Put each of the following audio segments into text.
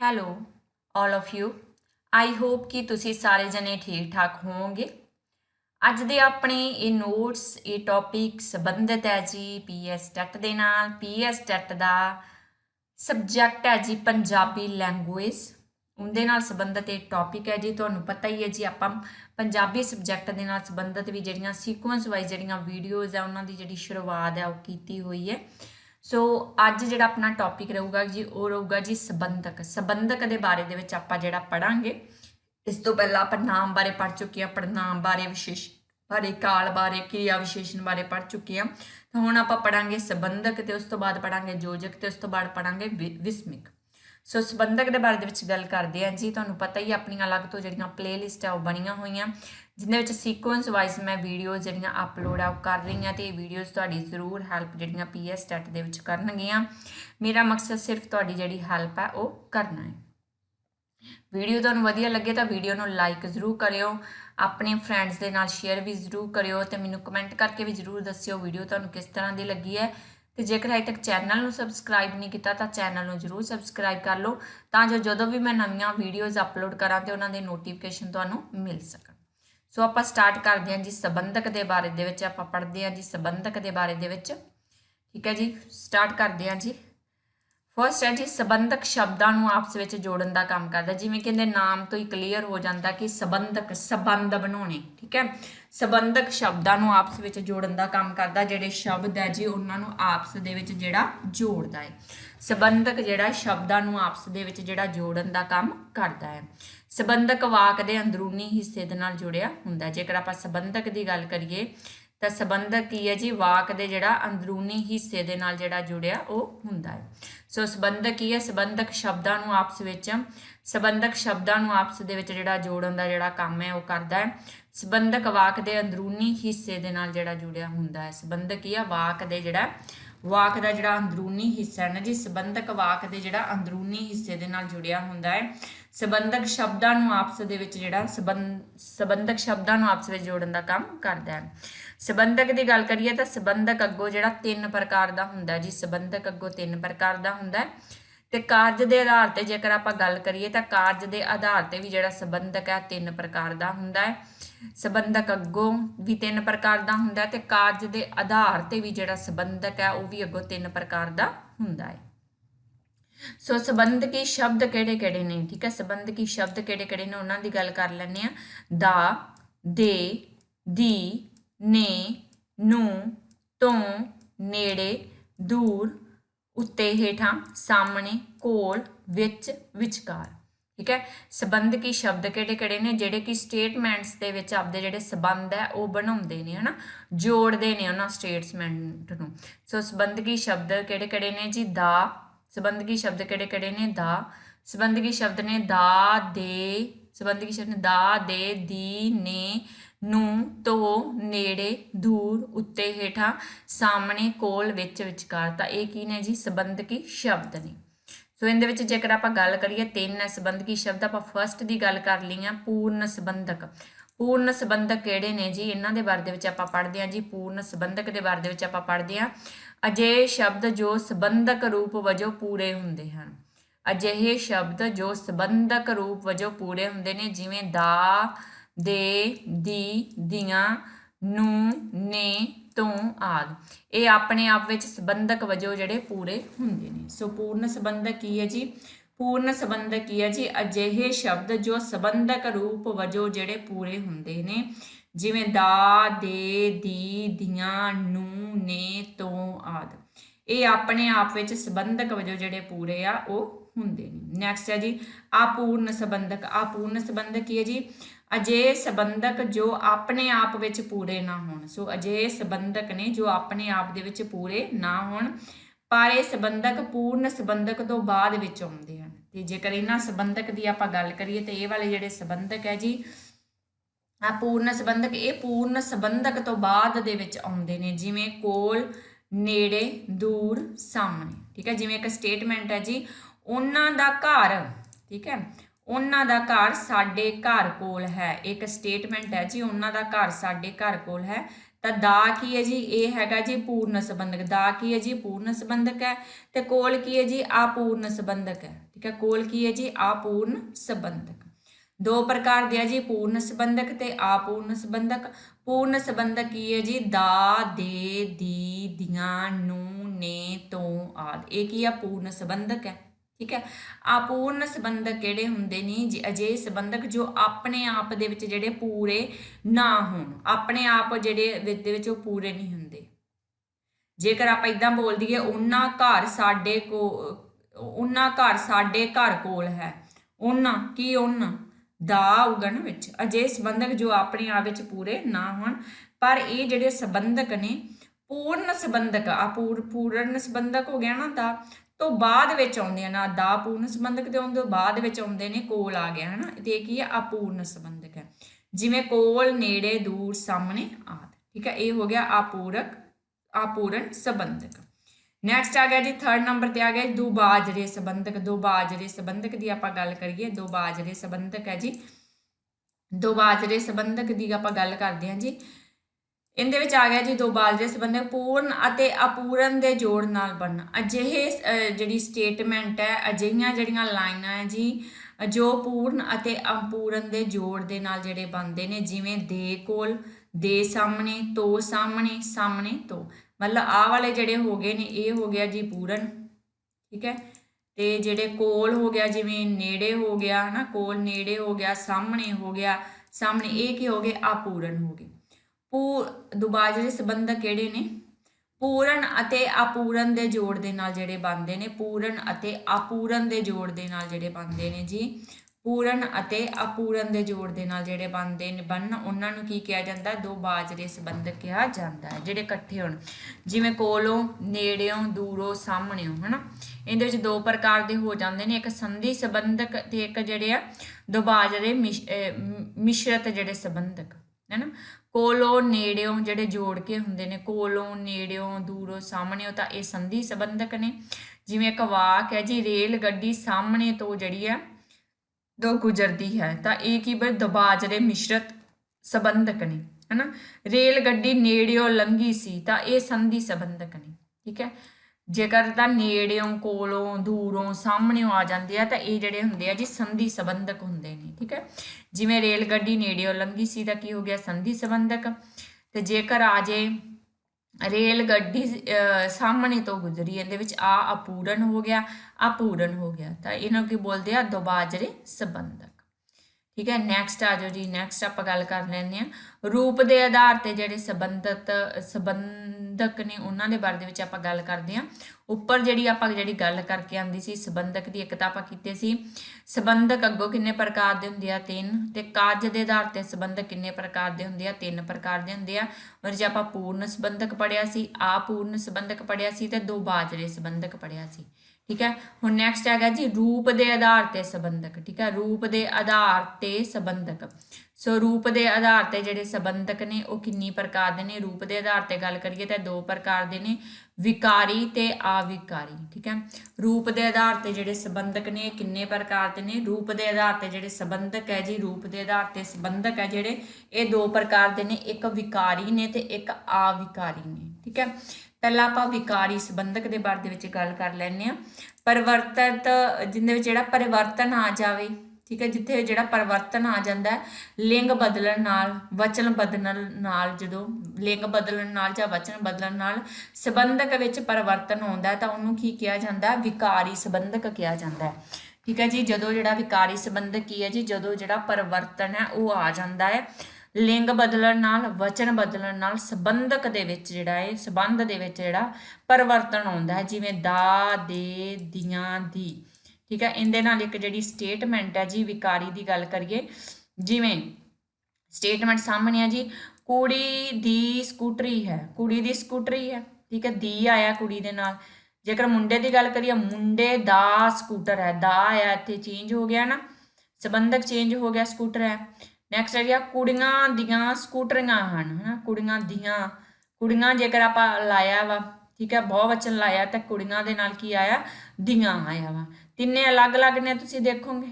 Hello all of you I hope ਕਿ ਤੁਸੀਂ ਸਾਰੇ ਜਣੇ ਠੀਕ ਠਾਕ ਹੋਵੋਗੇ। ਅੱਜ ਦੇ ਆਪਣੇ ਇਹ ਨੋਟਸ ਇਹ ਟੌਪਿਕ ਸੰਬੰਧਿਤ ਹੈ ਜੀ ਪੀਐਸ ਟੈਟ ਦੇ ਨਾਲ। ਪੀਐਸ ਟੈਟ ਦਾ ਸਬਜੈਕਟ ਹੈ ਜੀ ਪੰਜਾਬੀ ਲੈਂਗੁਏਜ ਉਹਦੇ ਨਾਲ ਸੰਬੰਧਿਤ ਇਹ ਟੌਪਿਕ ਹੈ ਜੀ। ਤੁਹਾਨੂੰ ਪਤਾ ਹੀ ਹੈ ਜੀ, ਆਪਾਂ ਪੰਜਾਬੀ ਸਬਜੈਕਟ ਦੇ ਨਾਲ ਸੰਬੰਧਿਤ ਵੀ ਜਿਹੜੀਆਂ ਸੀਕੁਐਂਸ ਵਾਈਜ਼ ਜਿਹੜੀਆਂ ਵੀਡੀਓਜ਼ ਆ ਉਹਨਾਂ ਦੀ ਜਿਹੜੀ ਸ਼ੁਰੂਆਤ ਹੈ, ਉਹ ਕੀਤੀ ਹੋਈ ਹੈ। ਸੋ ਅੱਜ ਜਿਹੜਾ ਆਪਣਾ ਟੌਪਿਕ ਰਹੂਗਾ ਜੀ, ਉਹ ਰਹੂਗਾ ਜੀ ਸੰਬੰਧਕ। ਸੰਬੰਧਕ ਦੇ ਬਾਰੇ ਦੇ ਵਿੱਚ ਆਪਾਂ ਜਿਹੜਾ ਪੜਾਂਗੇ ਇਸ ਤੋਂ ਪਹਿਲਾਂ ਆਪਾਂ ਨਾਮ ਬਾਰੇ ਪੜ ਚੁੱਕੇ ਹਾਂ ਪੜਨਾਮ ਬਾਰੇ ਵਿਸ਼ੇਸ਼, ਬਾਰੇ ਕਾਲ ਬਾਰੇ, ਕਿਰਿਆ ਵਿਸ਼ੇਸ਼ਣ ਬਾਰੇ ਪੜ ਚੁੱਕੇ ਹਾਂ। ਤਾਂ ਹੁਣ ਆਪਾਂ ਪੜਾਂਗੇ ਸੰਬੰਧਕ ਤੇ ਉਸ ਤੋਂ ਬਾਅਦ ਪੜਾਂਗੇ ਯੋਜਕ ਤੇ ਉਸ ਤੋਂ ਬਾਅਦ ਪੜਾਂਗੇ ਵਿਸਮਿਕ। ਸੋ ਸੰਬੰਧਕ ਦੇ ਬਾਰੇ ਦੇ ਵਿੱਚ ਗੱਲ ਕਰਦੇ ਹਾਂ ਜੀ। ਤੁਹਾਨੂੰ ਪਤਾ ਹੀ ਆਪਣੀਆਂ ਅਲੱਗ ਤੋਂ ਜਿਹੜੀਆਂ ਪਲੇਲਿਸਟ ਆ, ਉਹ ਬਣੀਆਂ ਹੋਈਆਂ। ਜਿੰਦੇ ਵਿੱਚ ਸੀਕੁਐਂਸ ਵਾਈਜ਼ ਮੈਂ ਵੀਡੀਓਜ਼ ਜਿਹੜੀਆਂ ਅਪਲੋਡ ਆ ਕਰ ਰਹੀ ਹਾਂ ਤੇ ਇਹ ਵੀਡੀਓਜ਼ ਤੁਹਾਡੀ ਜ਼ਰੂਰ ਹੈਲਪ ਜਿਹੜੀਆਂ ਪੀਐਸ ਟੈਟ ਦੇ ਵਿੱਚ ਕਰਨਗੀਆਂ। ਮੇਰਾ ਮਕਸਦ ਸਿਰਫ ਤੁਹਾਡੀ ਜਿਹੜੀ ਹੈਲਪ ਹੈ ਉਹ ਕਰਨਾ ਹੈ। ਵੀਡੀਓ ਤੁਹਾਨੂੰ ਵਧੀਆ ਲੱਗੇ ਤਾਂ ਵੀਡੀਓ ਨੂੰ ਲਾਈਕ ਜ਼ਰੂਰ ਕਰਿਓ। ਆਪਣੇ ਫਰੈਂਡਸ ਦੇ ਨਾਲ ਸ਼ੇਅਰ ਵੀ ਜ਼ਰੂਰ ਕਰਿਓ ਤੇ ਮੈਨੂੰ ਕਮੈਂਟ ਕਰਕੇ ਵੀ ਜ਼ਰੂਰ ਦੱਸਿਓ ਵੀਡੀਓ ਤੁਹਾਨੂੰ ਕਿਸ ਤਰ੍ਹਾਂ ਦੀ ਲੱਗੀ ਹੈ। ਤੇ ਜੇਕਰ ਅਜੇ ਤੱਕ ਚੈਨਲ ਨੂੰ ਸਬਸਕ੍ਰਾਈਬ ਨਹੀਂ ਕੀਤਾ ਤਾਂ ਚੈਨਲ ਨੂੰ ਜ਼ਰੂਰ ਸਬਸਕ੍ਰਾਈਬ ਕਰ ਲਓ ਤਾਂ ਜੋ ਜਦੋਂ ਵੀ ਮੈਂ ਨਵੀਆਂ ਵੀਡੀਓਜ਼ ਅਪਲੋਡ ਕਰਾਂ ਤੇ ਉਹਨਾਂ ਦੇ ਨੋਟੀਫਿਕੇਸ਼ਨ ਤੁਹਾਨੂੰ ਮਿਲ ਸਕਣ। ਸੋ ਆਪਾਂ ਸਟਾਰਟ ਕਰਦੇ ਹਾਂ ਜੀ ਸੰਬੰਧਕ ਦੇ ਬਾਰੇ ਦੇ ਵਿੱਚ, ਆਪਾਂ ਪੜ੍ਹਦੇ ਹਾਂ ਜੀ ਸੰਬੰਧਕ ਦੇ ਬਾਰੇ ਦੇ ਵਿੱਚ। ਠੀਕ ਹੈ ਜੀ? ਸਟਾਰਟ ਕਰਦੇ ਹਾਂ ਜੀ। ਫਸਟ ਹੈ ਜੀ ਸੰਬੰਧਕ ਸ਼ਬਦਾਂ ਨੂੰ ਆਪਸ ਵਿੱਚ ਜੋੜਨ ਦਾ ਕੰਮ ਕਰਦਾ। ਜਿਵੇਂ ਕਹਿੰਦੇ ਨਾਮ ਤੋਂ ਹੀ ਕਲੀਅਰ ਹੋ ਜਾਂਦਾ ਕਿ ਸੰਬੰਧਕ, ਸੰਬੰਧ ਬਣਾਉਣੇ, ਠੀਕ ਹੈ? ਸੰਬੰਧਕ ਸ਼ਬਦਾਂ ਨੂੰ ਆਪਸ ਵਿੱਚ ਜੋੜਨ ਦਾ ਕੰਮ ਕਰਦਾ, ਜਿਹੜੇ ਸ਼ਬਦ ਹੈ ਜੀ ਉਹਨਾਂ ਨੂੰ ਆਪਸ ਦੇ ਵਿੱਚ ਜਿਹੜਾ ਜੋੜਦਾ ਹੈ। ਸੰਬੰਧਕ ਜਿਹੜਾ ਸ਼ਬਦਾਂ ਨੂੰ ਆਪਸ ਦੇ ਵਿੱਚ ਜਿਹੜਾ ਜੋੜਨ ਦਾ ਕੰਮ ਕਰਦਾ ਹੈ। ਸੰਬੰਧਕ ਵਾਕ ਦੇ ਅੰਦਰੂਨੀ ਹਿੱਸੇ ਦੇ ਨਾਲ ਜੁੜਿਆ ਹੁੰਦਾ ਜੇਕਰ ਆਪਾਂ ਸੰਬੰਧਕ ਦੀ ਗੱਲ ਕਰੀਏ ਤਾਂ ਸੰਬੰਧਕ ਕੀ ਹੈ ਜੀ? ਵਾਕ ਦੇ ਜਿਹੜਾ ਅੰਦਰੂਨੀ ਹਿੱਸੇ ਦੇ ਨਾਲ ਜਿਹੜਾ ਜੁੜਿਆ ਉਹ ਹੁੰਦਾ ਹੈ। ਸੋ ਸੰਬੰਧਕ ਕੀ ਹੈ? ਸੰਬੰਧਕ ਸ਼ਬਦਾਂ ਨੂੰ ਆਪਸ ਵਿੱਚ, ਸੰਬੰਧਕ ਸ਼ਬਦਾਂ ਨੂੰ ਆਪਸ ਦੇ ਵਿੱਚ ਜਿਹੜਾ ਜੋੜਨ ਦਾ ਜਿਹੜਾ ਕੰਮ ਹੈ ਉਹ ਕਰਦਾ ਹੈ। ਸੰਬੰਧਕ ਵਾਕ ਦੇ ਅੰਦਰੂਨੀ ਹਿੱਸੇ ਦੇ ਨਾਲ ਜਿਹੜਾ ਜੁੜਿਆ ਹੁੰਦਾ ਹੈ। ਸੰਬੰਧਕ ਕੀ ਹੈ? ਵਾਕ ਦੇ ਜਿਹੜਾ, ਵਾਕ ਦਾ ਜਿਹੜਾ ਅੰਦਰੂਨੀ ਹਿੱਸਾ ਹੈ ਨਾ ਜੀ? ਸੰਬੰਧਕ ਵਾਕ ਦੇ ਜਿਹੜਾ ਅੰਦਰੂਨੀ ਹਿੱਸੇ ਦੇ ਨਾਲ ਜੁੜਿਆ ਹੁੰਦਾ ਹੈ। ਸੰਬੰਧਕ ਸ਼ਬਦਾਂ ਨੂੰ ਆਪਸ ਦੇ ਵਿੱਚ ਜਿਹੜਾ ਸੰਬੰਧਕ ਸ਼ਬਦਾਂ ਨੂੰ ਆਪਸ ਵਿੱਚ ਜੋੜਨ ਦਾ ਕੰਮ ਕਰਦਾ ਹੈ। ਸੰਬੰਧਕ ਦੀ ਗੱਲ ਕਰੀਏ ਤਾਂ ਸੰਬੰਧਕ ਅੱਗੋਂ ਜਿਹੜਾ ਤਿੰਨ ਪ੍ਰਕਾਰ ਦਾ ਹੁੰਦਾ ਜੀ, ਸੰਬੰਧਕ ਅੱਗੋਂ ਤਿੰਨ ਪ੍ਰਕਾਰ ਦਾ ਹੁੰਦਾ ਤੇ ਕਾਰਜ ਦੇ ਆਧਾਰ ਤੇ ਜੇਕਰ ਆਪਾਂ ਗੱਲ ਕਰੀਏ ਤਾਂ ਕਾਰਜ ਦੇ ਆਧਾਰ ਤੇ ਵੀ ਜਿਹੜਾ ਸੰਬੰਧਕ ਹੈ, ਤਿੰਨ ਪ੍ਰਕਾਰ ਦਾ ਹੁੰਦਾ ਹੈ। ਸੰਬੰਧਕ ਅੱਗੋਂ ਵੀ ਤਿੰਨ ਪ੍ਰਕਾਰ ਦਾ ਹੁੰਦਾ ਤੇ ਕਾਰਜ ਦੇ ਆਧਾਰ ਤੇ ਵੀ ਜਿਹੜਾ ਸੰਬੰਧਕ ਹੈ, ਉਹ ਵੀ ਅੱਗੋਂ ਤਿੰਨ ਪ੍ਰਕਾਰ ਦਾ ਹੁੰਦਾ ਹੈ। ਸੋ ਸੰਬੰਧਕੀ ਸ਼ਬਦ ਕਿਹੜੇ ਕਿਹੜੇ ਨੇ? ਠੀਕ ਹੈ ਸੰਬੰਧਕੀ ਸ਼ਬਦ ਕਿਹੜੇ ਕਿਹੜੇ ਨੇ? ਉਹਨਾਂ ਦੀ ਗੱਲ ਕਰ ਲੈਂਦੇ ਆ ਦਾ, ਦੇ, ਦੀ, ਨੇ, ਨੂੰ, ਤੋਂ, ਨੇੜੇ, ਦੂਰ, ਉੱਤੇ ਹੇਠਾਂ, ਸਾਹਮਣੇ, ਕੋਲ, ਵਿੱਚ, ਵਿਚਕਾਰ। ਠੀਕ ਹੈ ਸੰਬੰਧਕੀ ਸ਼ਬਦ ਕਿਹੜੇ ਕਿਹੜੇ ਨੇ? ਜਿਹੜੇ ਕਿ ਸਟੇਟਮੈਂਟਸ ਦੇ ਵਿੱਚ ਆਪਦੇ ਜਿਹੜੇ ਸੰਬੰਧ ਹੈ, ਉਹ ਬਣਾਉਂਦੇ ਨੇ, ਹਨਾ? ਜੋੜਦੇ ਨੇ ਉਹਨਾਂ ਸਟੇਟਮੈਂਟ ਨੂੰ। ਸੋ ਸੰਬੰਧਕੀ ਸ਼ਬਦ ਕਿਹੜੇ ਕਿਹੜੇ ਨੇ ਜੀ? ਦਾ ਸੰਬੰਧਕੀ ਸ਼ਬਦ ਕਿਹੜੇ ਕਿਹੜੇ ਨੇ? ਦਾ। ਸੰਬੰਧਕੀ ਸ਼ਬਦ ਨੇ ਦਾ, ਦੇ। ਸੰਬੰਧਕੀ ਸ਼ਬਦ ਨੇ ਦਾ, ਦੇ, ਦੀ, ਨੇ, ਨੂੰ ਤੋਂ ਨੇੜੇ, ਦੂਰ, ਉੱਤੇ ਹੇਠਾਂ, ਸਾਹਮਣੇ, ਕੋਲ, ਵਿੱਚ, ਵਿਚਕਾਰ। ਤਾਂ ਇਹ ਕੀ ਨੇ ਜੀ? ਸੰਬੰਧਕੀ ਸ਼ਬਦ ਨੇ। ਸੋ ਇਹਦੇ ਵਿੱਚ ਜੇਕਰ ਆਪਾਂ ਗੱਲ ਕਰੀਏ, ਤਿੰਨ ਸੰਬੰਧਕੀ ਸ਼ਬਦ, ਆਪਾਂ ਫਰਸਟ ਦੀ ਗੱਲ ਕਰ ਲਈ ਆ, ਪੂਰਨ ਸੰਬੰਧਕ। ਪੂਰਨ ਸੰਬੰਧਕ ਕਿਹੜੇ ਨੇ ਜੀ? ਇਹਨਾਂ ਦੇ ਬਾਰੇ ਦੇ ਵਿੱਚ ਆਪਾਂ ਪੜ੍ਹਦੇ ਹਾਂ ਜੀ। ਪੂਰਨ ਸੰਬੰਧਕ ਦੇ ਬਾਰੇ ਦੇ ਵਿੱਚ ਆਪਾਂ ਪੜ੍ਹਦੇ ਹਾਂ। ਅਜਿਹੇ ਸ਼ਬਦ ਜੋ ਸੰਬੰਧਕ ਰੂਪ ਵਜੋਂ ਪੂਰੇ ਹੁੰਦੇ ਹਨ। ਅਜਿਹੇ ਸ਼ਬਦ ਜੋ ਸੰਬੰਧਕ ਰੂਪ ਵਜੋਂ ਪੂਰੇ ਹੁੰਦੇ ਨੇ, ਜਿਵੇਂ ਦਾ, ਦੇ, ਦੀ, ਦੀਆਂ, ਨੂੰ, ਨੇ, ਤੋਂ ਆਦ। ਇਹ ਆਪਣੇ ਆਪ ਵਿੱਚ ਸੰਬੰਧਕ ਵਜੋਂ ਜਿਹੜੇ ਪੂਰੇ ਹੁੰਦੇ ਨੇ। ਸੋ ਪੂਰਨ ਸੰਬੰਧਕ ਕੀ ਹੈ ਜੀ? ਪੂਰਨ ਸੰਬੰਧਕ ਕੀ ਹੈ ਜੀ? ਅਜਿਹੇ ਸ਼ਬਦ ਜੋ ਸੰਬੰਧਕ ਰੂਪ ਵਜੋਂ ਜਿਹੜੇ ਪੂਰੇ ਹੁੰਦੇ ਨੇ ਜਿਵੇਂ ਦਾ, ਦੇ, ਦੀ, ਦੀਆਂ, ਨੂੰ, ਨੇ, ਤੋਂ ਆਦ। ਇਹ ਆਪਣੇ ਆਪ ਵਿੱਚ ਸੰਬੰਧਕ ਵਜੋਂ ਜਿਹੜੇ ਪੂਰੇ ਆ, ਉਹ ਹੁੰਦੇ ਨੇ। ਨੈਕਸਟ ਹੈ ਜੀ ਆਪੂਰਨ ਸੰਬੰਧਕ। ਆਪੂਰਨ ਸੰਬੰਧਕ ਕੀ ਹੈ ਜੀ? ਅਜੇ ਸੰਬੰਧਕ ਜੋ ਆਪਣੇ ਆਪ ਵਿੱਚ ਪੂਰੇ ਨਾ ਹੋਣ। ਸੋ ਅਜੇ ਸੰਬੰਧਕ ਨੇ ਜੋ ਆਪਣੇ ਆਪ ਦੇ ਵਿੱਚ ਪੂਰੇ ਨਾ ਹੋਣ, ਪਰ ਇਹ ਸੰਬੰਧਕ ਪੂਰਨ ਸੰਬੰਧਕ ਤੋਂ ਬਾਅਦ ਵਿੱਚ ਆਉਂਦੇ ਹਨ। ਤੇ ਜੇਕਰ ਇਹਨਾਂ ਸੰਬੰਧਕ ਦੀ ਆਪਾਂ ਗੱਲ ਕਰੀਏ, ਤੇ ਇਹ ਵਾਲੇ ਜਿਹੜੇ ਸੰਬੰਧਕ ਹੈ ਜੀ ਆ ਪੂਰਨ ਸੰਬੰਧਕ, ਇਹ ਪੂਰਨ ਸੰਬੰਧਕ ਤੋਂ ਬਾਅਦ ਦੇ ਵਿੱਚ ਆਉਂਦੇ ਨੇ, ਜਿਵੇਂ ਕੋਲ, ਨੇੜੇ, ਦੂਰ, ਸਾਹਮਣੇ। ਠੀਕ ਹੈ, ਜਿਵੇਂ ਇੱਕ ਸਟੇਟਮੈਂਟ ਹੈ ਜੀ, ਉਹਨਾਂ ਦਾ ਘਰ, ਠੀਕ ਹੈ, ਉਹਨਾਂ ਦਾ ਘਰ ਸਾਡੇ ਘਰ ਕੋਲ ਹੈ। ਇੱਕ ਸਟੇਟਮੈਂਟ ਹੈ ਜੀ, ਉਹਨਾਂ ਦਾ ਘਰ ਸਾਡੇ ਘਰ ਕੋਲ ਹੈ। ਤਾਂ ਦਾ ਕੀ ਹੈ ਜੀ? ਇਹ ਹੈਗਾ ਜੀ ਪੂਰਨ ਸੰਬੰਧਕ। ਦਾ ਕੀ ਹੈ ਜੀ? ਪੂਰਨ ਸੰਬੰਧਕ ਹੈ। ਤੇ ਕੋਲ ਕੀ ਹੈ ਜੀ? ਆਪੂਰਨ ਸੰਬੰਧਕ ਹੈ। ਠੀਕ ਹੈ, ਕੋਲ ਕੀ ਹੈ ਜੀ? ਆਪੂਰਨ ਸੰਬੰਧਕ। ਦੋ ਪ੍ਰਕਾਰ ਦੇ ਆ ਜੀ, ਪੂਰਨ ਸੰਬੰਧਕ ਤੇ ਆਪੂਰਨ ਸੰਬੰਧਕ। ਪੂਰਨ ਸੰਬੰਧਕ ਕੀ ਹੈ ਜੀ? ਦਾ, ਦੇ, ਦੀ, ਦੀਆਂ, ਨੂੰ, ਨੇ, ਤੋਂ, ਆਦ। ਇਹ ਕੀ ਆ? ਪੂਰਨ ਸੰਬੰਧਕ ਹੈ। ਠੀਕ ਹੈ? ਆਪੂਰਨ ਸੰਬੰਧਕ ਕਿਹੜੇ ਹੁੰਦੇ ਨੇ? ਜੀ ਅਜਿਹੇ ਸੰਬੰਧਕ ਜੋ ਆਪਣੇ ਆਪ ਦੇ ਵਿੱਚ ਜਿਹੜੇ ਪੂਰੇ ਨਾ ਹੋਣ। ਆਪਣੇ ਆਪ ਜਿਹੜੇ ਦੇ ਵਿੱਚ ਉਹ ਪੂਰੇ ਨਹੀਂ ਹੁੰਦੇ। ਜੇਕਰ ਆਪਾਂ ਇਦਾਂ ਬੋਲ ਦਈਏ, ਉਹਨਾਂ ਘਰ ਸਾਡੇ ਕੋ, ਉਹਨਾਂ ਘਰ ਸਾਡੇ ਘਰ ਕੋਲ ਹੈ। ਉਹਨਾਂ, ਕੀ ਉਹਨਾਂ? ਦਾ ਆਊਗਾ ਵਿੱਚ। ਅਜੇ ਸੰਬੰਧਕ ਜੋ ਆਪਣੇ ਆਪ ਵਿੱਚ ਪੂਰੇ ਨਾ ਹੋਣ, ਪਰ ਇਹ ਜਿਹੜੇ ਸੰਬੰਧਕ ਨੇ, ਪੂਰਨ ਸੰਬੰਧਕ ਆ ਪੂਰਨ ਸੰਬੰਧਕ ਹੋ ਗਿਆ ਨਾ, ਦਾ ਤੋਂ ਬਾਅਦ ਵਿੱਚ ਆਉਂਦੇ ਆ ਨਾ, ਦਾ ਪੂਰਨ ਸੰਬੰਧਕ ਦੇ ਆਉਂਦੇ ਬਾਅਦ ਵਿੱਚ ਆਉਂਦੇ ਨੇ, ਕੋਲ ਆ ਗਿਆ, ਹਨਾ? ਤੇ ਇਹ ਕੀ ਹੈ? ਅਪੂਰਨ ਸੰਬੰਧਕ ਹੈ। ਜਿਵੇਂ ਕੋਲ, ਨੇੜੇ, ਦੂਰ, ਸਾਹਮਣੇ, ਆਦ। ਠੀਕ ਹੈ? ਇਹ ਹੋ ਗਿਆ ਆਪੂਰਕ ਆਪੂਰਨ ਸੰਬੰਧਕ। ਨੈਕਸਟ ਆ ਗਿਆ ਜੀ ਥਰਡ ਨੰਬਰ ਤੇ ਆ ਗਿਆ ਜੀ, ਦੋ ਬਾਜਰੇ ਸੰਬੰਧਕ, ਦੋ ਬਾਜਰੇ ਸੰਬੰਧਕ ਦੀ ਆਪਾਂ ਗੱਲ ਕਰੀਏ, ਦੋ ਬਾਜਰੇ ਸੰਬੰਧਕ ਹੈ ਜੀ। ਦੋ ਬਾਜਰੇ ਸੰਬੰਧਕ ਦੀ ਆਪਾਂ ਗੱਲ ਕਰਦੇ ਹਾਂ ਜੀ। ਇਹਦੇ ਵਿੱਚ ਆ ਗਿਆ ਜੀ, ਦੋ ਬਾਜਰੇ ਸੰਬੰਧਕ ਪੂਰਨ ਅਤੇ ਅਪੂਰਨ ਦੇ ਜੋੜ ਨਾਲ ਬਣਨ। ਅਜਿਹੇ ਜਿਹੜੀ ਸਟੇਟਮੈਂਟ ਹੈ, ਅਜਿਹੀਆਂ ਜਿਹੜੀਆਂ ਲਾਈਨਾਂ ਹੈ ਜੀ, ਜੋ ਪੂਰਨ ਅਤੇ ਅਪੂਰਨ ਦੇ ਜੋੜ ਦੇ ਨਾਲ ਜਿਹੜੇ ਬਣਦੇ ਨੇ, ਜਿਵੇਂ ਦੇ ਕੋਲ, ਦੇ ਸਾਹਮਣੇ, ਤੋਂ ਸਾਹਮਣੇ ਸਾਹਮਣੇ, ਤੋਂ। ਮਤਲਬ ਆਹ ਵਾਲੇ ਜਿਹੜੇ ਹੋ ਗਏ ਨੇ, ਇਹ ਹੋ ਗਿਆ ਜੀ ਪੂਰਨ, ਠੀਕ ਹੈ? ਤੇ ਜਿਹੜੇ ਕੋਲ ਹੋ ਗਿਆ, ਜਿਵੇਂ ਨੇੜੇ ਹੋ ਗਿਆ, ਹਨਾ? ਕੋਲ ਨੇੜੇ ਹੋ ਗਿਆ, ਸਾਹਮਣੇ ਹੋ ਗਿਆ, ਸਾਹਮਣੇ ਇਹ ਕੀ ਹੋ ਗਏ? ਆਪੂਰਨ ਹੋ ਗਏ। ਪੂ ਦੁਬਾਜਰੇ ਸੰਬੰਧਕ ਕਿਹੜੇ ਨੇ? ਪੂਰਨ ਅਤੇ ਅਪੂਰਨ ਦੇ ਜੋੜ ਦੇ ਨਾਲ ਜਿਹੜੇ ਬਣਦੇ ਨੇ, ਪੂਰਨ ਅਤੇ ਅਪੂਰਨ ਦੇ ਜੋੜ ਦੇ ਨਾਲ ਜਿਹੜੇ ਬਣਦੇ ਨੇ ਜੀ ਪੂਰਨ ਅਤੇ ਅਪੂਰਨ ਦੇ ਜੋੜ ਦੇ ਨਾਲ ਜਿਹੜੇ ਬਣਦੇ ਨੇ, ਬਣਨ, ਉਹਨਾਂ ਨੂੰ ਕੀ ਕਿਹਾ ਜਾਂਦਾ? ਦੋ ਬਾਜਰੇ ਸੰਬੰਧਕ ਕਿਹਾ ਜਾਂਦਾ ਹੈ, ਜਿਹੜੇ ਇਕੱਠੇ ਹੋਣ। ਜਿਵੇਂ ਕੋਲੋਂ, ਨੇੜਿਓਂ, ਦੂਰੋਂ, ਸਾਹਮਣਿਓਂ, ਹਨਾ? ਇਹਦੇ ਵਿੱਚ ਦੋ ਪ੍ਰਕਾਰ ਦੇ ਹੋ ਜਾਂਦੇ ਨੇ, ਇੱਕ ਸੰਧੀ ਸੰਬੰਧਕ ਤੇ ਇੱਕ ਜਿਹੜੇ ਆ, ਦੋ ਬਾਜਰੇ ਮਿਸ਼- ਮਿਸ਼ਰਤ ਜਿਹੜੇ ਸੰਬੰਧਕ, ਹੈਨਾ? ਕੋਲੋਂ, ਨੇੜਿਓਂ ਜਿਹੜੇ ਜੋੜ ਕੇ ਹੁੰਦੇ ਨੇ, ਕੋਲੋਂ, ਨੇੜਿਓਂ, ਦੂਰੋਂ, ਸਾਹਮਣਿਓਂ ਤਾਂ ਇਹ ਸੰਧੀ ਸੰਬੰਧਕ ਨੇ। ਜਿਵੇਂ ਇੱਕ ਵਾਕ ਹੈ ਜੀ, ਰੇਲ ਗੱਡੀ ਸਾਹਮਣੇ ਤੋਂ ਜਿਹੜੀ ਹੈ ਦੋ ਗੁਜ਼ਰਦੀ ਹੈ, ਤਾਂ ਇਹ ਕੀ ਬਈ ਬਰ ਦਬਾਜਰੇ ਮਿਸ਼ਰਤ ਸੰਬੰਧਕ ਨੇ, ਹਨਾ? ਰੇਲ ਗੱਡੀ ਨੇੜਿਓਂ ਲੰਘੀ ਸੀ, ਤਾਂ ਇਹ ਸੰਧੀ ਸੰਬੰਧਕ ਨੇ, ਠੀਕ ਹੈ? ਜੇਕਰ ਤਾਂ ਨੇੜਿਓਂ, ਕੋਲੋਂ, ਦੂਰੋਂ ਸਾਹਮਣਿਓਂ ਆ ਜਾਂਦੇ ਆ, ਤਾਂ ਇਹ ਜਿਹੜੇ ਹੁੰਦੇ ਆ ਜੀ ਸੰਧੀ ਸੰਬੰਧਕ ਹੁੰਦੇ ਨੇ, ਠੀਕ ਹੈ? ਜਿਵੇਂ ਰੇਲ ਗੱਡੀ ਨੇੜਿਓਂ ਲੰਘੀ ਸੀ, ਤਾਂ ਕੀ ਹੋ ਗਿਆ? ਸੰਧੀ ਸੰਬੰਧਕ। ਤੇ ਜੇਕਰ ਆ ਜੇ ਰੇਲ ਗੱਡੀ ਸਾਹਮਣੇ ਤੋਂ ਗੁਜ਼ਰੀ, ਇਹਦੇ ਵਿੱਚ ਆ ਅਪੂਰਨ ਹੋ ਗਿਆ, ਅਪੂਰਨ ਹੋ ਗਿਆ। ਤਾਂ ਇਹਨਾਂ ਕੀ ਬੋਲਦੇ ਆ? ਦੁਬਾਜਰੇ ਸੰਬੰਧਕ। ਠੀਕ ਹੈ ਨੈਕਸਟ ਆ ਜਾਓ ਜੀ ਨੈਕਸਟ ਆਪਾਂ ਗੱਲ ਕਰ ਲੈਂਦੇ ਆ ਰੂਪ ਦੇ ਆਧਾਰ ਤੇ ਜਿਹੜੇ ਸੰਬੰਧਤ, ਸੰਬੰਧਕ ਨੇ ਉਹਨਾਂ ਦੇ ਬਾਰੇ ਦੇ ਵਿੱਚ ਆਪਾਂ ਗੱਲ ਕਰਦੇ ਆ ਉੱਪਰ ਜਿਹੜੀ ਆਪਾਂ ਜਿਹੜੀ ਗੱਲ ਕਰਕੇ ਆਂਦੀ ਸੀ, ਸੰਬੰਧਕ ਦੀ ਇੱਕ ਤਾਂ ਆਪਾਂ ਕੀਤੇ ਸੀ, ਸੰਬੰਧਕ ਅੱਗੋਂ ਕਿੰਨੇ ਪ੍ਰਕਾਰ ਦੇ ਹੁੰਦੇ ਆ? ਤਿੰਨ। ਤੇ ਕਾਰਜ ਦੇ ਆਧਾਰ ਤੇ ਸੰਬੰਧਕ ਕਿੰਨੇ ਪ੍ਰਕਾਰ ਦੇ ਹੁੰਦੇ ਆ? ਤਿੰਨ ਪ੍ਰਕਾਰ ਦੇ ਹੁੰਦੇ ਆ। ਔਰ ਜੇ ਆਪਾਂ ਪੂਰਨ ਸੰਬੰਧਕ ਪੜਿਆ ਸੀ ਆ ਪੂਰਨ ਸੰਬੰਧਕ ਪੜਿਆ ਸੀ ਤੇ ਦੋ ਬਾਜਰੇ ਸੰਬੰਧਕ ਪੜਿਆ ਸੀ। ਠੀਕ ਹੈ? ਹੁਣ ਨੈਕਸਟ ਹੈਗਾ ਜੀ ਰੂਪ ਦੇ ਆਧਾਰ ਤੇ ਸੰਬੰਧਕ, ਠੀਕ ਹੈ? ਰੂਪ ਦੇ ਆਧਾਰ ਤੇ ਸੰਬੰਧਕ। ਸੋ ਰੂਪ ਦੇ ਆਧਾਰ ਤੇ ਜਿਹੜੇ ਸੰਬੰਧਕ ਨੇ, ਉਹ ਕਿੰਨੀ ਪ੍ਰਕਾਰ ਦੇ ਨੇ? ਰੂਪ ਦੇ ਆਧਾਰ ਤੇ ਗੱਲ ਕਰੀਏ ਤਾਂ ਦੋ ਪ੍ਰਕਾਰ ਦੇ ਨੇ, ਵਿਕਾਰੀ ਤੇ ਆਵਿਕਾਰੀ, ਠੀਕ ਹੈ? ਰੂਪ ਦੇ ਆਧਾਰ ਤੇ ਜਿਹੜੇ ਸੰਬੰਧਕ ਨੇ, ਇਹ ਕਿੰਨੇ ਪ੍ਰਕਾਰ ਦੇ ਨੇ? ਰੂਪ ਦੇ ਆਧਾਰ ਤੇ ਜਿਹੜੇ ਸੰਬੰਧਕ ਹੈ ਜੀ, ਰੂਪ ਦੇ ਆਧਾਰ ਤੇ ਸੰਬੰਧਕ ਹੈ ਜਿਹੜੇ, ਇਹ ਦੋ ਪ੍ਰਕਾਰ ਦੇ ਨੇ, ਇੱਕ ਵਿਕਾਰੀ ਨੇ ਤੇ ਇੱਕ ਆਵਿਕਾਰੀ ਨੇ, ਠੀਕ ਹੈ? ਪਹਿਲਾਂ ਆਪਾਂ ਵਿਕਾਰੀ ਸੰਬੰਧਕ ਦੇ ਬਾਰੇ ਦੇ ਵਿੱਚ ਗੱਲ ਕਰ ਲੈਂਦੇ ਆ ਪਰਿਵਰਤਨ ਜਿਹਦੇ ਵਿੱਚ ਜਿਹੜਾ ਪਰਿਵਰਤਨ ਆ ਜਾਵੇ ਠੀਕ ਹੈ, ਜਿੱਥੇ ਜਿਹੜਾ ਪਰਿਵਰਤਨ ਆ ਜਾਂਦਾ ਹੈ, ਲਿੰਗ ਬਦਲਣ ਨਾਲ, ਵਚਨ ਬਦਲਣ ਨਾਲ, ਜਦੋਂ ਲਿੰਗ ਬਦਲਣ ਨਾਲ ਜਾਂ ਵਚਨ ਬਦਲਣ ਨਾਲ ਸੰਬੰਧਕ ਵਿੱਚ ਪਰਿਵਰਤਨ ਆਉਂਦਾ ਤਾਂ ਉਹਨੂੰ ਕੀ ਕਿਹਾ ਜਾਂਦਾ ਵਿਕਾਰੀ ਸੰਬੰਧਕ ਕਿਹਾ ਜਾਂਦਾ ਹੈ। ਠੀਕ ਹੈ ਜੀ, ਜਦੋਂ ਜਿਹੜਾ ਵਿਕਾਰੀ ਸੰਬੰਧਕ ਕੀ ਹੈ ਜੀ? ਜਦੋਂ ਜਿਹੜਾ ਪਰਿਵਰਤਨ ਹੈ, ਉਹ ਆ ਜਾਂਦਾ ਹੈ। ਲਿੰਗ ਬਦਲਣ ਨਾਲ, ਵਚਨ ਬਦਲਣ ਨਾਲ ਸੰਬੰਧਕ ਦੇ ਵਿੱਚ ਜਿਹੜਾ ਹੈ ਸੰਬੰਧ ਦੇ ਵਿੱਚ ਜਿਹੜਾ ਪਰਿਵਰਤਨ ਆਉਂਦਾ ਹੈ, ਜਿਵੇਂ ਦਾ, ਦੇ, ਦੀਆਂ, ਦੀ। ਠੀਕ ਹੈ? ਇਹਦੇ ਨਾਲ ਇੱਕ ਜਿਹੜੀ ਸਟੇਟਮੈਂਟ ਹੈ ਜੀ, ਵਿਕਾਰੀ ਦੀ ਗੱਲ ਕਰੀਏ, ਜਿਵੇਂ ਸਟੇਟਮੈਂਟ ਸਾਹਮਣੇ ਆ ਜੀ, ਕੁੜੀ ਦੀ ਸਕੂਟਰੀ ਹੈ, ਕੁੜੀ ਦੀ ਸਕੂਟਰੀ ਹੈ, ਠੀਕ ਹੈ? ਦੀ ਆਇਆ ਕੁੜੀ ਦੇ ਨਾਲ। ਜੇਕਰ ਮੁੰਡੇ ਦੀ ਗੱਲ ਕਰੀਏ, ਮੁੰਡੇ ਦਾ ਸਕੂਟਰ ਹੈ, ਦਾ ਆਇਆ, ਇੱਥੇ ਚੇਂਜ ਹੋ ਗਿਆ ਨਾ, ਸੰਬੰਧਕ ਚੇਂਜ ਹੋ ਗਿਆ ਸਕੂਟਰ ਹੈ। ਨੈਕਸਟ ਆ ਗਿਆ ਕੁੜੀਆਂ ਦੀਆਂ ਸਕੂਟਰੀਆਂ ਹਨ, ਹਨਾ? ਕੁੜੀਆਂ ਦੀਆਂ, ਕੁੜੀਆਂ ਜੇਕਰ ਆਪਾਂ ਲਾਇਆ ਵਾ, ਠੀਕ ਹੈ? ਬਹੁ ਵਚਨ ਲਾਇਆ, ਤਾਂ ਕੁੜੀਆਂ ਦੇ ਨਾਲ ਕੀ ਆਇਆ? ਦੀਆਂ ਆਇਆ ਵਾ। ਤਿੰਨੇ ਅਲੱਗ-ਅਲੱਗ ਨੇ ਤੁਸੀਂ ਦੇਖੋਗੇ,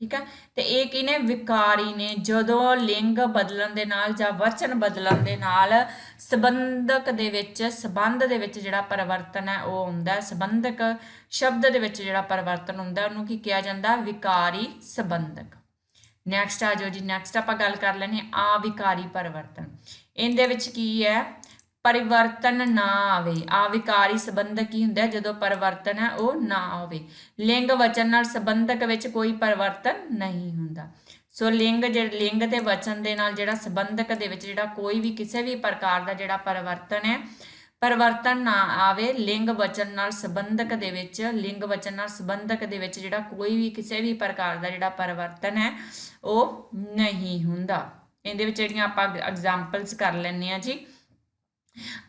ਠੀਕ ਹੈ? ਤੇ ਇਹ ਕੀ ਨੇ? ਵਿਕਾਰੀ ਨੇ। ਜਦੋਂ ਲਿੰਗ ਬਦਲਣ ਦੇ ਨਾਲ ਜਾਂ ਵਚਨ ਬਦਲਣ ਦੇ ਨਾਲ ਸਬੰਧਕ ਦੇ ਵਿੱਚ, ਸਬੰਧ ਦੇ ਵਿੱਚ ਜਿਹੜਾ ਪਰਿਵਰਤਨ ਹੈ, ਉਹ ਹੁੰਦਾ ਹੈ। ਸਬੰਧਕ ਸ਼ਬਦ ਦੇ ਵਿੱਚ ਜਿਹੜਾ ਪਰਿਵਰਤਨ ਹੁੰਦਾ, ਉਹਨੂੰ ਕੀ ਕਿਹਾ ਜਾਂਦਾ? ਵਿਕਾਰੀ ਸਬੰਧਕ। ਨੈਕਸਟ ਆ ਜਾਓ ਜੀ। ਨੈਕਸਟ ਆਪਾਂ ਗੱਲ ਕਰ ਲੈਣੀ ਆ ਵਿਕਾਰੀ ਪਰਿਵਰਤਨ। ਇਹਦੇ ਵਿੱਚ ਕੀ ਹੈ? ਪਰਿਵਰਤਨ ਨਾ ਆਵੇ। ਆ ਵਿਕਾਰੀ ਸੰਬੰਧਕ ਕੀ ਹੁੰਦਾ ਜਦੋਂ ਪਰਿਵਰਤਨ ਹੈ, ਉਹ ਨਾ ਆਵੇ। ਲਿੰਗ ਵਚਨ ਨਾਲ ਸੰਬੰਧਕ ਵਿੱਚ ਕੋਈ ਪਰਿਵਰਤਨ ਨਹੀਂ ਹੁੰਦਾ। ਸੋ ਲਿੰਗ ਜਿਹੜੇ ਲਿੰਗ ਤੇ ਵਚਨ ਦੇ ਨਾਲ ਜਿਹੜਾ ਸੰਬੰਧਕ ਦੇ ਵਿੱਚ ਜਿਹੜਾ ਕੋਈ ਵੀ ਕਿਸੇ ਵੀ ਪ੍ਰਕਾਰ ਦਾ ਜਿਹੜਾ ਪਰਿਵਰਤਨ ਹੈ, ਪਰਿਵਰਤਨ ਨਾ ਆਵੇ, ਲਿੰਗ ਵਚਨ ਨਾਲ ਸੰਬੰਧਕ ਦੇ ਵਿੱਚ, ਲਿੰਗ ਵਚਨ ਨਾਲ ਸੰਬੰਧਕ ਦੇ ਵਿੱਚ ਜਿਹੜਾ ਕੋਈ ਵੀ ਕਿਸੇ ਵੀ ਪ੍ਰਕਾਰ ਦਾ ਜਿਹੜਾ ਪਰਿਵਰਤਨ ਹੈ, ਉਹ ਨਹੀਂ ਹੁੰਦਾ। ਇਹਦੇ ਵਿੱਚ ਜਿਹੜੀਆਂ ਆਪਾਂ ਐਗਜ਼ਾਮਪਲਸ ਕਰ ਲੈਂਦੇ ਆ ਜੀ।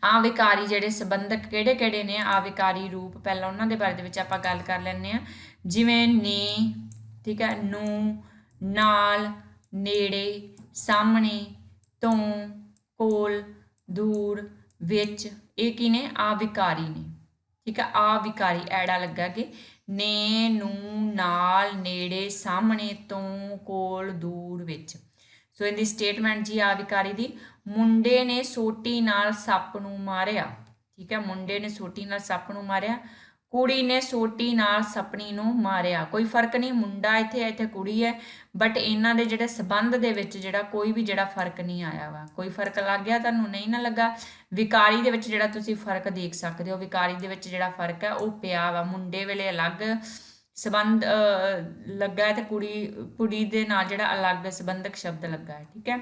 ਆ ਵਿਕਾਰੀ ਜਿਹੜੇ ਸੰਬੰਧਕ ਕਿਹੜੇ ਕਿਹੜੇ ਨੇ? ਆ ਵਿਕਾਰੀ ਰੂਪ ਪਹਿਲਾਂ ਉਹਨਾਂ ਦੇ ਬਾਰੇ ਦੇ ਵਿੱਚ ਆਪਾਂ ਗੱਲ ਕਰ ਲੈਂਦੇ ਆ ਜਿਵੇਂ ਨੇ, ਠੀਕ ਹੈ, ਨੂੰ, ਨਾਲ, ਨੇੜੇ, ਸਾਹਮਣੇ, ਤੋਂ, ਕੋਲ, ਦੂਰ, ਵਿੱਚ, ਇਹ ਕੀ ਨੇ? ਆ ਵਿਕਾਰੀ ਨੇ। ਠੀਕ ਹੈ, ਆ ਵਿਕਾਰੀ, ਐੜਾ ਲੱਗਾ ਕਿ ਨੇ, ਨੂੰ, ਨਾਲ, ਨੇੜੇ, ਸਾਹਮਣੇ, ਤੋਂ, ਕੋਲ, ਦੂਰ, ਵਿੱਚ। ਸੋ ਇਹਦੀ ਸਟੇਟਮੈਂਟ ਜੀ ਆ ਵਿਕਾਰੀ ਦੀ, ਮੁੰਡੇ ਨੇ ਸੋਟੀ ਨਾਲ ਸੱਪ ਨੂੰ ਮਾਰਿਆ। ਠੀਕ ਹੈ, ਮੁੰਡੇ ਨੇ ਸੋਟੀ ਨਾਲ ਸੱਪ ਨੂੰ ਮਾਰਿਆ, ਕੁੜੀ ਨੇ ਸੋਟੀ ਨਾਲ ਸਪਣੀ ਨੂੰ ਮਾਰਿਆ। ਕੋਈ ਫ਼ਰਕ ਨਹੀਂ, ਮੁੰਡਾ ਇੱਥੇ ਇੱਥੇ ਕੁੜੀ ਹੈ ਬਟ ਇਹਨਾਂ ਦੇ ਜਿਹੜੇ ਸਬੰਧ ਦੇ ਵਿੱਚ ਜਿਹੜਾ ਕੋਈ ਵੀ ਜਿਹੜਾ ਫ਼ਰਕ ਨਹੀਂ ਆਇਆ ਵਾ। ਕੋਈ ਫ਼ਰਕ ਲੱਗ ਗਿਆ ਤੁਹਾਨੂੰ? ਨਹੀਂ ਨਾ ਲੱਗਾ। ਵਿਕਾਰੀ ਦੇ ਵਿੱਚ ਜਿਹੜਾ ਤੁਸੀਂ ਫ਼ਰਕ ਦੇਖ ਸਕਦੇ ਹੋ। ਵਿਕਾਰੀ ਦੇ ਵਿੱਚ ਜਿਹੜਾ ਫ਼ਰਕ ਹੈ, ਉਹ ਪਿਆ ਵਾ। ਮੁੰਡੇ ਵੇਲੇ ਅਲੱਗ ਸਬੰਧ ਲੱਗਾ ਹੈ ਤੇ ਕੁੜੀ ਕੁੜੀ ਦੇ ਨਾਲ ਜਿਹੜਾ ਅਲੱਗ ਸੰਬੰਧਕ ਸ਼ਬਦ ਲੱਗਾ ਹੈ, ਠੀਕ ਹੈ?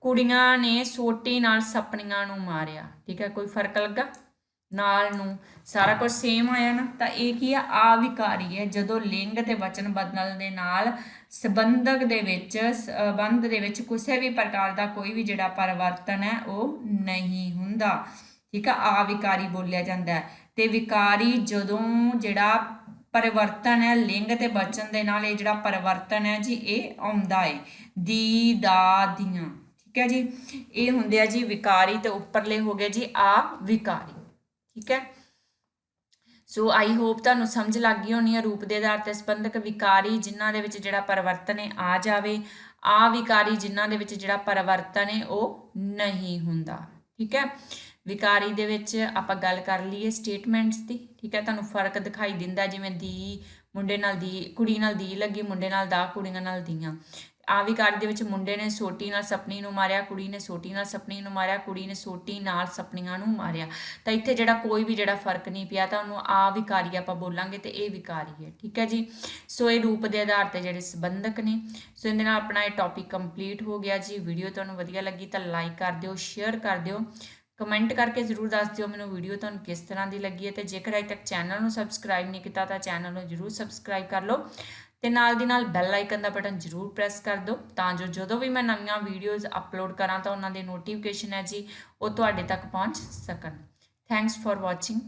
ਕੁੜੀਆਂ ਨੇ ਸੋਟੀ ਨਾਲ ਸਪਣੀਆਂ ਨੂੰ ਮਾਰਿਆ, ਠੀਕ ਹੈ? ਕੋਈ ਫ਼ਰਕ ਲੱਗਾ? ਨਾਲ ਨੂੰ ਸਾਰਾ ਕੁਝ ਸੇਮ ਆਇਆ ਨਾ? ਤਾਂ ਇਹ ਕੀ ਆ? ਆਵਿਕਾਰੀ ਹੈ, ਜਦੋਂ ਲਿੰਗ ਤੇ ਵਚਨ ਬਦਲਣ ਦੇ ਨਾਲ ਸੰਬੰਧਕ ਦੇ ਵਿੱਚ ਸੰਬੰਧ ਦੇ ਵਿੱਚ ਕਿਸੇ ਵੀ ਪ੍ਰਕਾਰ ਦਾ ਕੋਈ ਵੀ ਜਿਹੜਾ ਪਰਿਵਰਤਨ ਹੈ, ਉਹ ਨਹੀਂ ਹੁੰਦਾ, ਠੀਕ ਆ ਆਵਿਕਾਰੀ ਬੋਲਿਆ ਜਾਂਦਾ ਹੈ। ਤੇ ਵਿਕਾਰੀ ਜਦੋਂ ਜਿਹੜਾ ਪਰਿਵਰਤਨ ਹੈ, ਲਿੰਗ ਤੇ ਵਚਨ ਦੇ ਨਾਲ ਇਹ ਜਿਹੜਾ ਪਰਿਵਰਤਨ ਹੈ ਜੀ, ਇਹ ਆਉਂਦਾ ਹੈ ਦੀ, ਦਾ, ਦੀਆਂ। ਠੀਕ ਹੈ ਜੀ? ਇਹ ਹੁੰਦੇ ਆ ਜੀ ਵਿਕਾਰੀ ਤੇ ਉੱਪਰਲੇ ਹੋ ਗਏ ਜੀ ਆ ਵਿਕਾਰੀ। ਠੀਕ ਹੈ? ਸੋ ਆਈ ਹੋਪ ਤੁਹਾਨੂੰ ਸਮਝ ਲੱਗ ਗਈ ਹੋਣੀ ਹੈ ਰੂਪ ਦੇ ਆਧਾਰ ਤੇ ਸੰਬੰਧਕ ਵਿਕਾਰੀ ਜਿਨ੍ਹਾਂ ਦੇ ਵਿੱਚ ਜਿਹੜਾ ਪਰਿਵਰਤਨ ਹੈ ਆ ਜਾਵੇ। ਆ ਵਿਕਾਰੀ ਜਿਨ੍ਹਾਂ ਦੇ ਵਿੱਚ ਜਿਹੜਾ ਪਰਿਵਰਤਨ ਹੈ ਉਹ ਨਹੀਂ ਹੁੰਦਾ। ਠੀਕ ਹੈ? ਵਿਕਾਰੀ ਦੇ ਵਿੱਚ ਆਪਾਂ ਗੱਲ ਕਰ ਲਈਏ ਸਟੇਟਮੈਂਟਸ ਦੀ, ਠੀਕ ਹੈ? ਤੁਹਾਨੂੰ ਫ਼ਰਕ ਦਿਖਾਈ ਦਿੰਦਾ ਜਿਵੇਂ ਦੀ ਮੁੰਡੇ ਨਾਲ ਦੀ, ਕੁੜੀ ਨਾਲ ਦੀ ਲੱਗੀ, ਮੁੰਡੇ ਨਾਲ ਦਾ, ਕੁੜੀਆਂ ਨਾਲ ਦੀਆਂ। ਆ ਦੇ ਵਿੱਚ ਮੁੰਡੇ ਨੇ ਸੋਟੀ ਨਾਲ ਸਪਨੀ ਨੂੰ ਮਾਰਿਆ, ਕੁੜੀ ਨੇ ਸੋਟੀ ਨਾਲ ਸਪਨੀ ਨੂੰ ਮਾਰਿਆ, ਕੁੜੀ ਨੇ ਸੋਟੀ ਨਾਲ ਸਪਨੀਆਂ ਨੂੰ ਮਾਰਿਆ। ਤਾਂ ਇੱਥੇ ਜਿਹੜਾ ਕੋਈ ਵੀ ਜਿਹੜਾ ਫ਼ਰਕ ਨਹੀਂ ਪਿਆ, ਤਾਂ ਉਹਨੂੰ ਆ ਆਪਾਂ ਬੋਲਾਂਗੇ ਤੇ ਇਹ ਵਿਕਾਰੀ ਹੈ, ਠੀਕ ਹੈ ਜੀ? ਸੋ ਇਹ ਰੂਪ ਦੇ ਆਧਾਰ ਤੇ ਜਿਹੜੇ ਸੰਬੰਧਕ ਨੇ, ਸੋ ਇਹਦੇ ਨਾਲ ਆਪਣਾ ਇਹ ਟੌਪਿਕ ਕੰਪਲੀਟ ਹੋ ਗਿਆ ਜੀ। ਵੀਡੀਓ ਤੁਹਾਨੂੰ ਵਧੀਆ ਲੱਗੀ ਤਾਂ ਲਾਈਕ ਕਰ ਦਿਓ ਸ਼ੇਅਰ ਕਰ ਦਿਓ। ਕਮੈਂਟ ਕਰਕੇ ਜ਼ਰੂਰ ਦੱਸ ਦਿਓ ਮੈਨੂੰ ਵੀਡੀਓ ਤੁਹਾਨੂੰ ਕਿਸ ਤਰ੍ਹਾਂ ਦੀ ਲੱਗੀ ਹੈ ਤੇ ਜੇਕਰ ਅਜੇ ਤੱਕ ਚੈਨਲ ਨੂੰ ਸਬਸਕ੍ਰਾਈਬ ਨਹੀਂ ਕੀਤਾ ਤਾਂ ਚੈਨਲ ਨੂੰ ਜ਼ਰੂਰ ਸਬਸਕ੍ਰਾਈਬ ਕਰ ਲਓ। ਤੇ ਨਾਲ ਦੀ ਨਾਲ ਬੈਲ ਆਈਕਨ ਦਾ ਬਟਨ ਜ਼ਰੂਰ ਪ੍ਰੈਸ ਕਰ ਦਿਓ, ਤਾਂ ਜੋ ਜਦੋਂ ਵੀ ਮੈਂ ਨਵੀਆਂ ਵੀਡੀਓਜ਼ ਅਪਲੋਡ ਕਰਾਂ ਤਾਂ ਉਹਨਾਂ ਦੇ ਨੋਟੀਫਿਕੇਸ਼ਨ ਹੈ ਜੀ, ਉਹ ਤੁਹਾਡੇ ਤੱਕ ਪਹੁੰਚ ਸਕਣ। Thanks for watching